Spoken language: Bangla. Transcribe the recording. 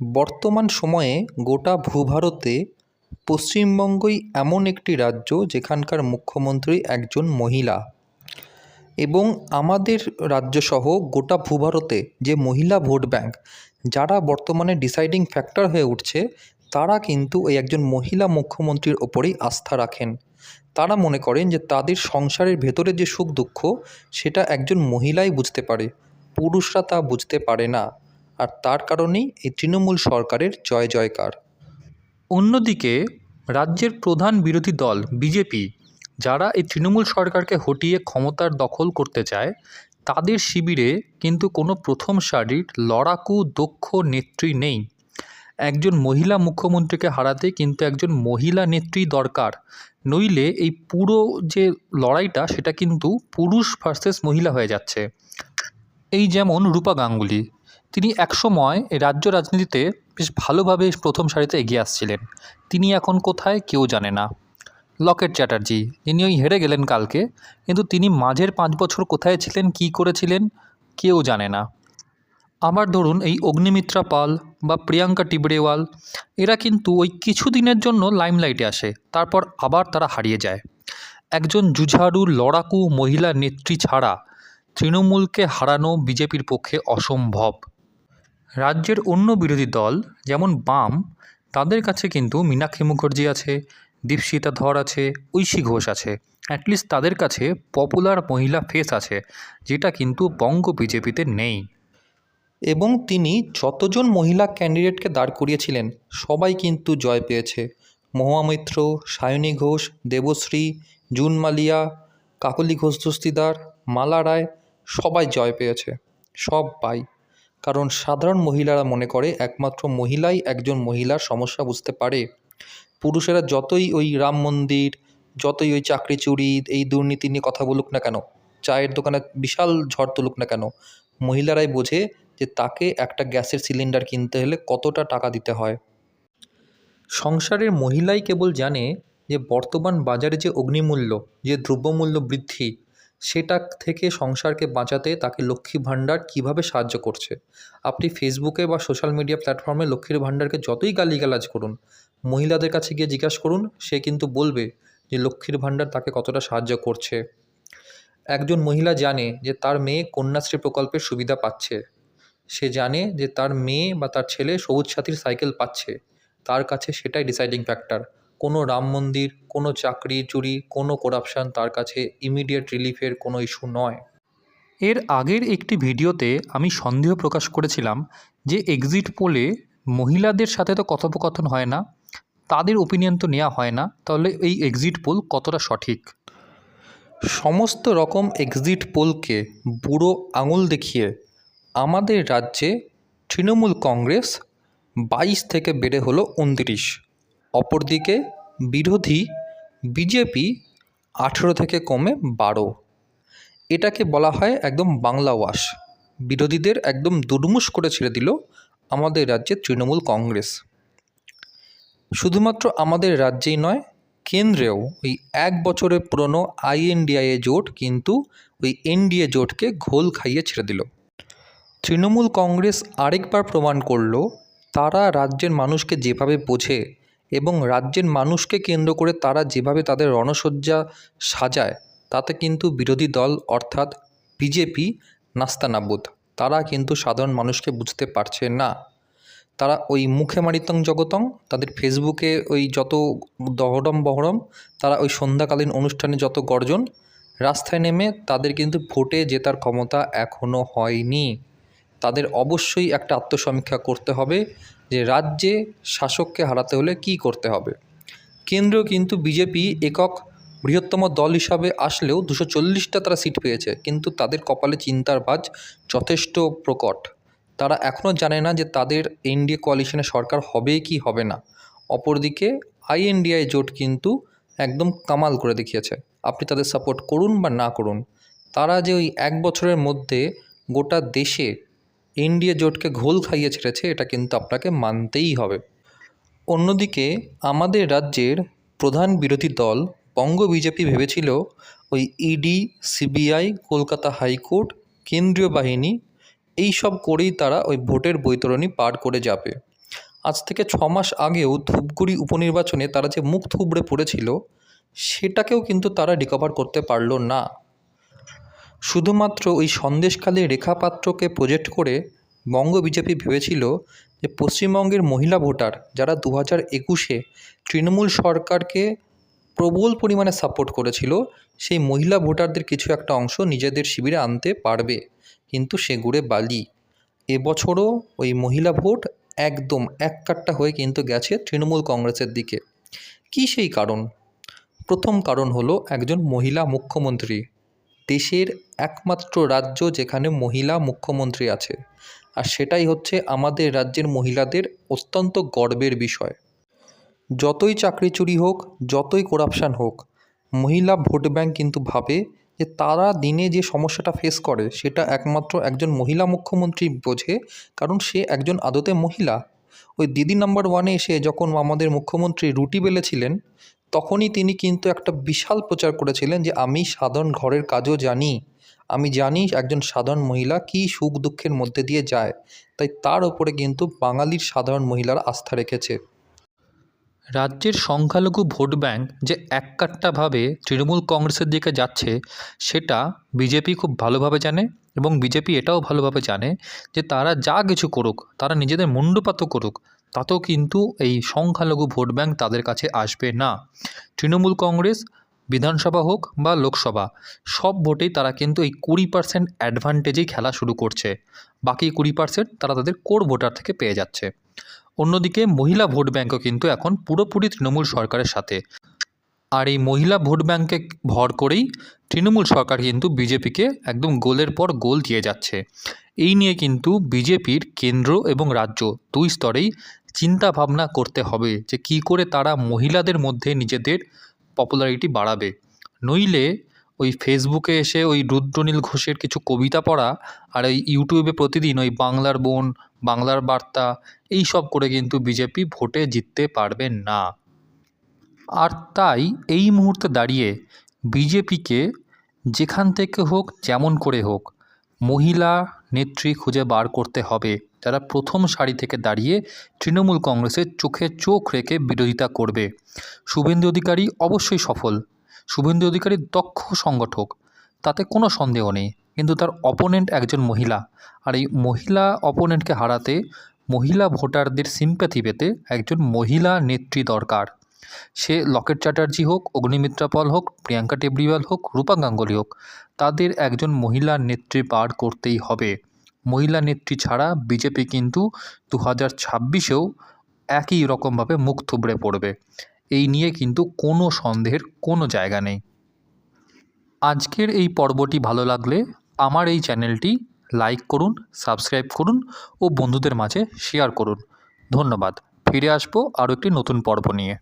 বর্তমান সময়ে গোটা ভূভারতে পশ্চিমবঙ্গই এমন একটি রাজ্য যেখানকার মুখ্যমন্ত্রী একজন মহিলা। এবং আমাদের রাজ্যসহ গোটা ভূভারতে যে মহিলা ভোট ব্যাঙ্ক যারা বর্তমানে ডিসাইডিং ফ্যাক্টর হয়ে উঠছে, তারা কিন্তু ওই একজন মহিলা মুখ্যমন্ত্রীর ওপরেই আস্থা রাখেন। তারা মনে করেন যে তাদের সংসারের ভেতরে যে সুখ দুঃখ, সেটা একজন মহিলাই বুঝতে পারে, পুরুষরা তা বুঝতে পারে না। আর তার কারণেই এই তৃণমূল সরকারের জয় জয়কার। অন্যদিকে রাজ্যের প্রধান বিরোধী দল বিজেপি, যারা এই তৃণমূল সরকারকে হটিয়ে ক্ষমতার দখল করতে চায়, তাদের শিবিরে কিন্তু কোনো প্রথম সারির লড়াকু দক্ষ নেত্রী নেই। একজন মহিলা মুখ্যমন্ত্রীকে হারাতে কিন্তু একজন মহিলা নেত্রী দরকার, নইলে এই পুরো যে লড়াইটা সেটা কিন্তু পুরুষ ভার্সেস মহিলা হয়ে যাচ্ছে। এই যেমন রূপা গাঙ্গুলি তিনি একসময় রাজ্য রাজনীতিতে বেশ ভালোভাবে প্রথম সারিতে এগিয়ে আসছিলেন। তিনি এখন কোথায় কেউ জানে না। লকেট চ্যাটার্জি যিনি ওই হেরে গেলেন কালকে, কিন্তু তিনি মাঝের পাঁচ বছর কোথায় ছিলেন, কী করেছিলেন, কেউ জানে না। আবার ধরুন এই অগ্নিমিত্রা পাল বা প্রিয়াঙ্কা টিবড়েওয়াল, এরা কিন্তু ওই কিছু দিনের জন্য লাইমলাইটে আসে, তারপর আবার তারা হারিয়ে যায়। একজন জুঝারু লড়াকু, মহিলা নেত্রী ছাড়া তৃণমূলকে হারানো বিজেপির পক্ষে অসম্ভব। রাজ্যের অন্য বিরোধী দল, যেমন বাম, তাদের কাছে কিন্তু মীনাক্ষী মুখার্জি আছে, দীপশিতা ধর আছে, ঐশী ঘোষ আছে। অ্যাটলিস্ট তাদের কাছে পপুলার মহিলা ফেস আছে, যেটা কিন্তু বঙ্গ বিজেপিতে নেই। এবং তিনি যতজন মহিলা ক্যান্ডিডেটকে দাঁড় করিয়েছিলেন, সবাই কিন্তু জয় পেয়েছে। মহুয়া মৈত্র, সায়নী ঘোষ, দেবশ্রী জুন মালিয়া কাকলি ঘোষ দস্তিদার মালা রায়, সবাই জয় পেয়েছে। সব পাই। কারণ সাধারণ মহিলারা মনে করে একমাত্র মহিলাই একজন মহিলার সমস্যা বুঝতে পারে। পুরুষেরা যতই ওই রাম মন্দির, যতই ওই চাকরি চুরি, এই দুর্নীতি নিয়ে কথা বলুক না কেন, চায়ের দোকানে বিশাল ঝড় তুলুক না কেন, মহিলারাই বোঝে যে তাকে একটা গ্যাসের সিলিন্ডার কিনতে হলে কতটা টাকা দিতে হয়। সংসারের মহিলাই কেবল জানে যে বর্তমান বাজারে যে অগ্নিমূল্য, যে দ্রব্যমূল্য বৃদ্ধি সেটা থেকে সংসারকে বাঁচাতে তাকে লক্ষ্মী ভাণ্ডার কীভাবে সাহায্য করছে? আপনি ফেসবুকে বা সোশ্যাল মিডিয়া প্ল্যাটফর্মে লক্ষ্মীর ভাণ্ডারকে যতই গালিগালাজ করুন, মহিলাদের কাছে গিয়ে জিজ্ঞাসা করুন, সে কিন্তু বলবে যে লক্ষ্মীর ভাণ্ডার তাকে কতটা সাহায্য করছে। একজন মহিলা জানে যে তার মেয়ে কন্যাশ্রী প্রকল্পের সুবিধা পাচ্ছে। সে জানে যে তার মেয়ে বা তার ছেলে সবুজ সাথীর সাইকেল পাচ্ছে। তার কাছে সেটাই ডিসাইডিং ফ্যাক্টর কোনো রাম মন্দির কোনো চাকরি চুরি কোনো করাপশান তার কাছে ইমিডিয়েট রিলিফের কোনো ইস্যু নয়। এর আগের একটি ভিডিওতে আমি সন্দেহ প্রকাশ করেছিলাম যে এক্সিট পোলে মহিলাদের সাথে তো কথোপকথন হয় না তাদের ওপিনিয়ন তো নেওয়া হয় না তাহলে এই এক্সিট পোল কতটা সঠিক? সমস্ত রকম এক্সিট পোলকে বুড়ো আঙুল দেখিয়ে আমাদের রাজ্যে তৃণমূল কংগ্রেস বাইশ থেকে বেড়ে হলো উনত্রিশ অপরদিকে বিরোধী বিজেপি আঠেরো থেকে কমে বারো। এটাকে বলা হয় একদম বাংলা ওয়াশ। বিরোধীদের একদম দুর্মুষ করে ছেড়ে দিল আমাদের রাজ্যের তৃণমূল কংগ্রেস। শুধুমাত্র আমাদের রাজ্যেই নয়, কেন্দ্রেও ওই এক বছরের পুরনো আইএনডিআইএ জোট কিন্তু ওই এনডিএ জোটকে ঘোল খাইয়ে ছেড়ে দিল। তৃণমূল কংগ্রেস আরেকবার প্রমাণ করল, তারা রাজ্যের মানুষকে যেভাবে বোঝে এবং রাজ্যের মানুষকে কেন্দ্র করে তারা যেভাবে তাদের রণসজ্জা সাজায়, তাতে কিন্তু বিরোধী দল অর্থাৎ বিজেপি নাস্তানাবুদ। তারা কিন্তু সাধারণ মানুষকে বুঝতে পারছে না। তারা ওই মুখে মারিতং জগতং, তাদের ফেসবুকে ওই যত দহরম বহরম, তারা ওই সন্ধ্যাকালীন অনুষ্ঠানে যত গর্জন, রাস্তায় নেমে তাদের কিন্তু ভোটে জেতার ক্ষমতা এখনও হয়নি। তাদের অবশ্যই একটা আত্মসমীক্ষা করতে হবে যে রাজ্যে শাসককে হারাতে হলে কী করতে হবে। কেন্দ্র কিন্তু বিজেপি একক বৃহত্তম দল হিসাবে আসলেও দুশো চল্লিশটা তারা সিট পেয়েছে, কিন্তু তাদের কপালে চিন্তার ভাঁজ যথেষ্ট প্রকট। তারা এখনও জানে না যে তাদের এনডিএ কোয়ালিশনে সরকার হবে কি হবে না। অপরদিকে আইএনডিআই জোট কিন্তু একদম কামাল করে দেখিয়েছে। আপনি তাদের সাপোর্ট করুন বা না করুন, তারা যে ওই এক বছরের মধ্যে গোটা দেশে এনডিএ জোটকে ঘোল খাইয়ে ছেড়েছে, এটা কিন্তু আপনাকে মানতেই হবে। অন্যদিকে, আমাদের রাজ্যের প্রধান বিরোধী দল, বঙ্গ বিজেপি ভেবেছিল ওই ইডি সিবিআই কলকাতা হাইকোর্ট, কেন্দ্রীয় বাহিনী, এই সব করেই তারা ওই ভোটের বৈতরণী পার করে যাবে। আজ থেকে ছ মাস আগেও ধূপগুড়ি উপনির্বাচনে তারা যে মুখ থুবড়ে পড়েছিল, সেটাকেও কিন্তু তারা রিকভার করতে পারল না। শুধুমাত্র ওই সন্দেশখালী রেখা পাত্রকে প্রজেক্ট করে বঙ্গ বিজেপি ভেবেছিল যে পশ্চিমবঙ্গের মহিলা ভোটার যারা দু হাজার একুশে তৃণমূল সরকারকে প্রবল পরিমাণে সাপোর্ট করেছিল, সেই মহিলা ভোটারদের কিছু একটা অংশ নিজেদের শিবিরে আনতে পারবে। কিন্তু সে গুড়ে বালি। এবছরও ওই মহিলা ভোট একদম এক কাট্টা হয়ে কিন্তু গেছে তৃণমূল কংগ্রেসের দিকে। কী সেই কারণ? প্রথম কারণ হলো একজন মহিলা মুখ্যমন্ত্রী। দেশের একমাত্র রাজ্য যেখানে মহিলা মুখ্যমন্ত্রী আছে। আর সেটাই হচ্ছে আমাদের রাজ্যের মহিলাদের অত্যন্ত গর্বের বিষয়। যতই চাকরি চুরি হোক, যতই করাপশান হোক, মহিলা ভোট ব্যাংক কিন্তু ভাবে যে তারা দিনে যে সমস্যাটা ফেস করে, সেটা একমাত্র একজন মহিলা মুখ্যমন্ত্রী বোঝে, কারণ সে একজন আদতে মহিলা। ওই দিদি নাম্বার ওয়ানে এসে যখন আমাদের মুখ্যমন্ত্রী রুটি বেলেছিলেন তখনই তিনি কিন্তু একটা বিশাল প্রচার করেছিলেন যে, আমি সাধারণ ঘরের কাজও জানি। আমি জানি একজন সাধারণ মহিলা কি সুখ দুঃখের মধ্যে দিয়ে যায়। তাই তার ওপরে কিন্তু বাঙালির সাধারণ মহিলারা আস্থা রেখেছে। রাজ্যের সংখ্যালঘু ভোট ব্যাঙ্ক যে এককাট্টাভাবে তৃণমূল কংগ্রেসের দিকে যাচ্ছে, সেটা বিজেপি খুব ভালোভাবে জানে এবং বিজেপি এটাও ভালোভাবে জানে যে তারা যা কিছু করুক, তারা নিজেদের মুণ্ডুপাতও করুক, তাতেও কিন্তু এই সংখ্যালঘু ভোট ব্যাঙ্ক তাদের কাছে আসবে না। তৃণমূল কংগ্রেস, বিধানসভা হোক বা লোকসভা, সব ভোটেই তারা কিন্তু এই কুড়ি পার্সেন্ট অ্যাডভান্টেজেই খেলা শুরু করছে। বাকি কুড়ি পার্সেন্ট তারা তাদের কোর ভোটার থেকে পেয়ে যাচ্ছে। অন্যদিকে মহিলা ভোট ব্যাঙ্কও কিন্তু এখন পুরোপুরি তৃণমূল সরকারের সাথে। আর এই মহিলা ভোট ব্যাঙ্কে ভর করেই তৃণমূল সরকার কিন্তু বিজেপিকে একদম গোলের পর গোল দিয়ে যাচ্ছে। এই নিয়ে কিন্তু বিজেপির কেন্দ্র এবং রাজ্য দুই স্তরেই চিন্তা ভাবনা করতে হবে যে কী করে তারা মহিলাদের মধ্যে নিজেদের পপুলারিটি বাড়াবে। নইলে ওই ফেসবুকে এসে ওই রুদ্রনীল ঘোষের কিছু কবিতা পড়া আর ওই ইউটিউবে প্রতিদিন ওই বাংলার বোন, বাংলার বার্তা, এই সব করে কিন্তু বিজেপি ভোটে জিততে পারবে না। আর তাই এই মুহূর্তে দাঁড়িয়ে বিজেপিকে যেখান থেকে হোক, যেমন করে হোক, মহিলা নেত্রী খুঁজে বার করতে হবে। যারা প্রথম সারি থেকে দাঁড়িয়ে তৃণমূল কংগ্রেসের চোখে চোখ রেখে বিরোধিতা করবে। শুভেন্দু অধিকারী অবশ্যই সফল। শুভেন্দু অধিকারী দক্ষ সংগঠক, তাতে কোনো সন্দেহ নেই। কিন্তু তার অপোনেন্ট একজন মহিলা, আর এই মহিলা অপোনেন্টকে হারাতে মহিলা ভোটারদের সিম্প্যাথি পেতে একজন মহিলা নেত্রী দরকার। সে লকেট চ্যাটার্জি হোক, অগ্নিমিত্রা পল হোক, প্রিয়াঙ্কা টেবরিওয়াল হোক, রূপা গাঙ্গুলি হোক, তাদের একজন মহিলা নেত্রী পার করতেই হবে। মহিলা নেত্রী ছাড়া বিজেপি কিন্তু দু হাজার ছাব্বিশেও একই রকমভাবে মুখ থুবড়ে পড়বে। এই নিয়ে কিন্তু কোনো সন্দেহের কোনো জায়গা নেই। আজকের এই পর্বটি ভালো লাগলে আমার এই চ্যানেলটি লাইক করুন, সাবস্ক্রাইব করুন ও বন্ধুদের মাঝে শেয়ার করুন। ধন্যবাদ। ফিরে আসব আরও একটি নতুন পর্ব নিয়ে।